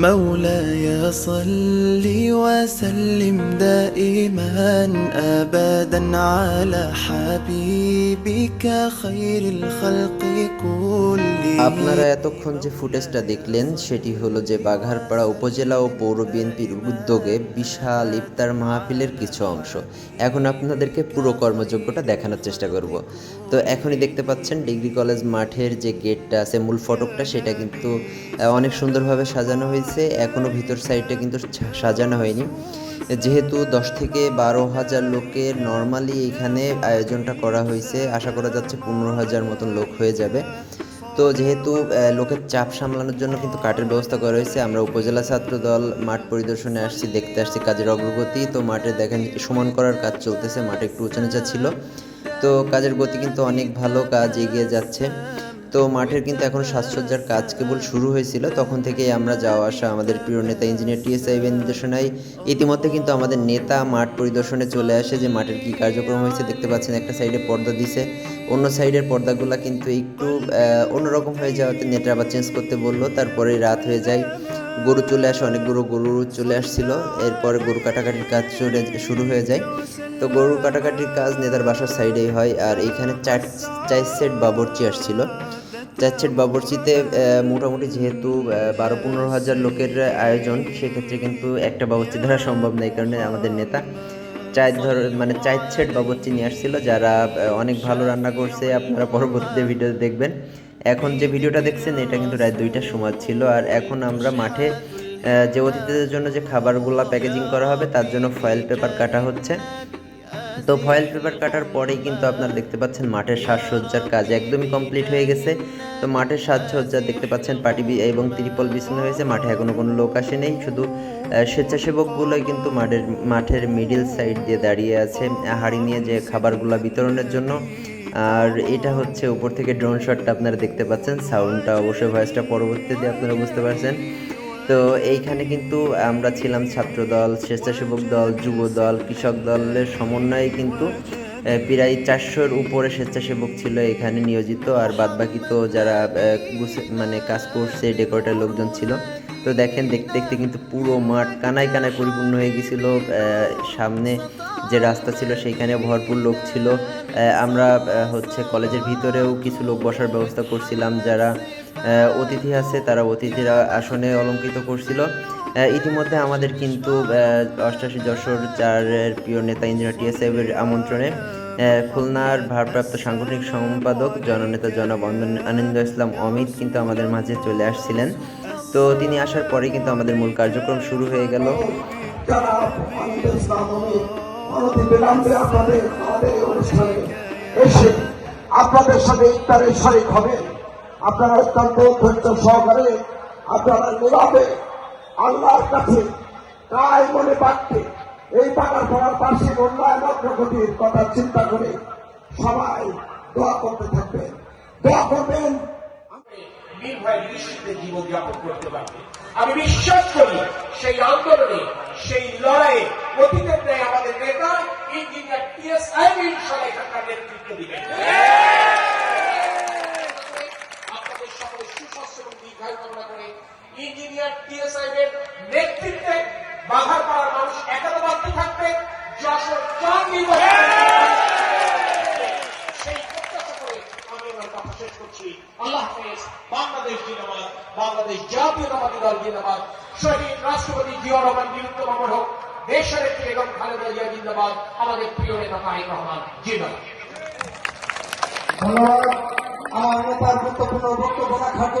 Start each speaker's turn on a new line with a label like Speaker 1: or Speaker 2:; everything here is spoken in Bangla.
Speaker 1: مولاي صل وسلم دائما ابدا على حبيبك خير الخلق كلهم
Speaker 2: আপনারা এতক্ষণ যে ফুটেজটা দেখলেন সেটি হলো যে বাঘারপাড়া উপজেলা ও পৌর বিএনপির উদ্যোগে বিশাল ইফতার মাহফিলের কিছু অংশ এখন আপনাদেরকে পুরো কর্মযোগ্যটা দেখানোর চেষ্টা করব তো এখনই দেখতে পাচ্ছেন ডিগ্রি কলেজ মাঠের যে গেটটা আছে, মূল ফটকটা, সেটা কিন্তু অনেক সুন্দরভাবে সাজানো হয়েছে। এখনও ভিতর সাইডটা কিন্তু সাজানো হয়নি। যেহেতু দশ থেকে বারো হাজার লোকের নর্মালি এখানে আয়োজনটা করা হয়েছে, আশা করা যাচ্ছে পনেরো হাজার মতন লোক হয়ে যাবে। তো যেহেতু লোকের চাপ সামলানোর জন্য কিন্তু কাঠের ব্যবস্থা করা হয়েছে, আমরা উপজেলা ছাত্র দল মাঠ পরিদর্শনে আসছি, দেখতে আসছি কাজের অগ্রগতি। তো মাঠে দেখেন, সমান করার কাজ চলতেছে, মাঠে একটু উঁচা নিচা ছিল। তো কাজের গতি কিন্তু অনেক ভালো, কাজ এগিয়ে যাচ্ছে। তো মাঠের কিন্তু এখন সাজসজ্জার কাজ কেবল শুরু হয়েছিল, তখন থেকেই আমরা যাওয়া আসা আমাদের প্রিয় নেতা ইঞ্জিনিয়ার টিএস সাহেবের নির্দেশনায়। ইতিমধ্যে কিন্তু আমাদের নেতা মাঠ পরিদর্শনে চলে আসে যে মাঠের কী কার্যক্রম হয়েছে, দেখতে পাচ্ছেন একটা সাইডে পর্দা দিছে। অন্য সাইডের পর্দাগুলো কিন্তু একটু অন্যরকম হয়ে যাওয়াতে নেটা আবার চেঞ্জ করতে বলল, তারপরে রাত হয়ে যায়। গরু চলে আসে অনেকগুলো গরু চলে আসছিল। এরপরে গরু কাটাকাটির কাজ শুরু হয়ে যায়। তো গরু কাটাকাটির কাজ নেতার বাসার সাইডেই হয়, আর এখানে চার চার সেট বাবরচি আসছিল। চার সেট বাবরচিতে মোটামুটি যেহেতু বারো পনেরো হাজার লোকের আয়োজন, সেক্ষেত্রে কিন্তু একটা বাবরচি ধরা সম্ভব নয় কারণে আমাদের নেতা চার ধর মানে চার সেট বাবরচি নিয়ে আসছিল, যারা অনেক ভালো রান্না করছে, আপনারা পরবর্তীতে ভিডিও দেখবেন। এখন যে ভিডিওটা দেখছেন, এটা কিন্তু রাত দুইটার সময় ছিল, আর এখন আমরা মাঠে যে অতিথিদের জন্য যে খাবারগুলো প্যাকেজিং করা হবে, তার জন্য ফয়েল পেপার কাটা হচ্ছে। তো ফয়েল পেপার কাটার পরেই কিন্তু আপনারা দেখতে পাচ্ছেন মাঠের সাজসজ্জার কাজ একদমই কমপ্লিট হয়ে গেছে। তো মাঠের সাজসজ্জা দেখতে পাচ্ছেন পাটি এবং ত্রিপল বিছানো হয়েছে, মাঠে এখনও কোনো লোক আসেনি শুধু স্বেচ্ছাসেবকগুলোই কিন্তু মাঠের মাঠের মিডিল সাইড দিয়ে দাঁড়িয়ে আছে, হাড়ি নিয়ে যে খাবারগুলো বিতরণের জন্য। আর এটা হচ্ছে উপর থেকে ড্রোন শটটা আপনারা দেখতে পাচ্ছেন সাউন্ডটা অবশ্যই ভয়েসটা পরবর্তীতে আপনারা বুঝতে পারছেন। তো এইখানে কিন্তু আমরা ছিলাম ছাত্রদল, স্বেচ্ছাসেবক দল, যুব দল, কৃষক দলের সমন্বয়ে কিন্তু প্রায় চারশোর উপরে স্বেচ্ছাসেবক ছিল এখানে নিয়োজিত। আর বাদবাকি তো যারা মানে কাজ করছে, ডেকোরেটার লোকজন ছিল। তো দেখেন, দেখতে দেখতে কিন্তু পুরো মাঠ কানায় কানায় পরিপূর্ণ হয়ে গেছিল। সামনে যে রাস্তা ছিল, সেইখানে ভরপুর লোক ছিল। আমরা হচ্ছে কলেজের ভিতরেও কিছু লোক বসার ব্যবস্থা করছিলাম। যারা অতিথি আছে, তারা অতিথিরা আসনে অলঙ্কৃত করছিল। ইতিমধ্যে আমাদের কিন্তু অষ্টাশি যশোর চারের প্রিয় নেতা ইঞ্জিনিয়ার টিএস সাহেবের আমন্ত্রণে খুলনার ভারপ্রাপ্ত সাংগঠনিক সম্পাদক, জননেতা জনাব আনন্দ ইসলাম অমিত কিন্তু আমাদের মাঝে চলে আসছিলেন। তো তিনি আসার পরে কিন্তু আমাদের মূল কার্যক্রম শুরু হয়ে গেল।
Speaker 3: আপনাদের সাথে ইফতারে শরিক হবে। আপনারা অত্যন্ত ধৈর্য সহকারে আপনারা নীরবে আল্লাহর কাছে কায় মনে বাড়তে এই টাকার পড়ার বার্ষিক উন্নয়ন অগ্রগতির কথা চিন্তা করে সবাই দোয়া করতে থাকবেন দোয়া করবেন।
Speaker 4: জীবনযাপন করতে পারবে। আমি বিশ্বাস করি সেই আন্দোলনে সেই লড়াইয়ে অতীতের ন্যায় আমাদের নেতা ইঞ্জিনিয়ার টিএস আইবি ইনশাল্লাহ এখানকার নেতৃত্ব দিবেন আপনাদের সকলে সুস্বাস্থ্য এবং দীর্ঘায়ু কামনা করে ইঞ্জিনিয়ার টিএস আইবের নেতৃত্বে বাঘার পাড়ার মানুষ একাত্মবাদ্য থাকবে যশোর জন সেই প্রত্যাশা করে আমি আমার কথা শেষ করছি। আল্লাহ হাফেজ বাংলাদেশ জিন্দাবাদ বাংলাদেশ জাতীয়তাবাদী দল জিন্দাবাদ। শহীদ রাষ্ট্রপতি জিয়া রহমান অমর হোক দেশের একটি বেগম খালেদা জিয়া জিন্দাবাদ আমাদের প্রিয় নেতা রহমান জিন্দাবাদ।
Speaker 3: ধন্যবাদ। আমার নেতার গুরুত্বপূর্ণ বক্তব্য রাখার জন্য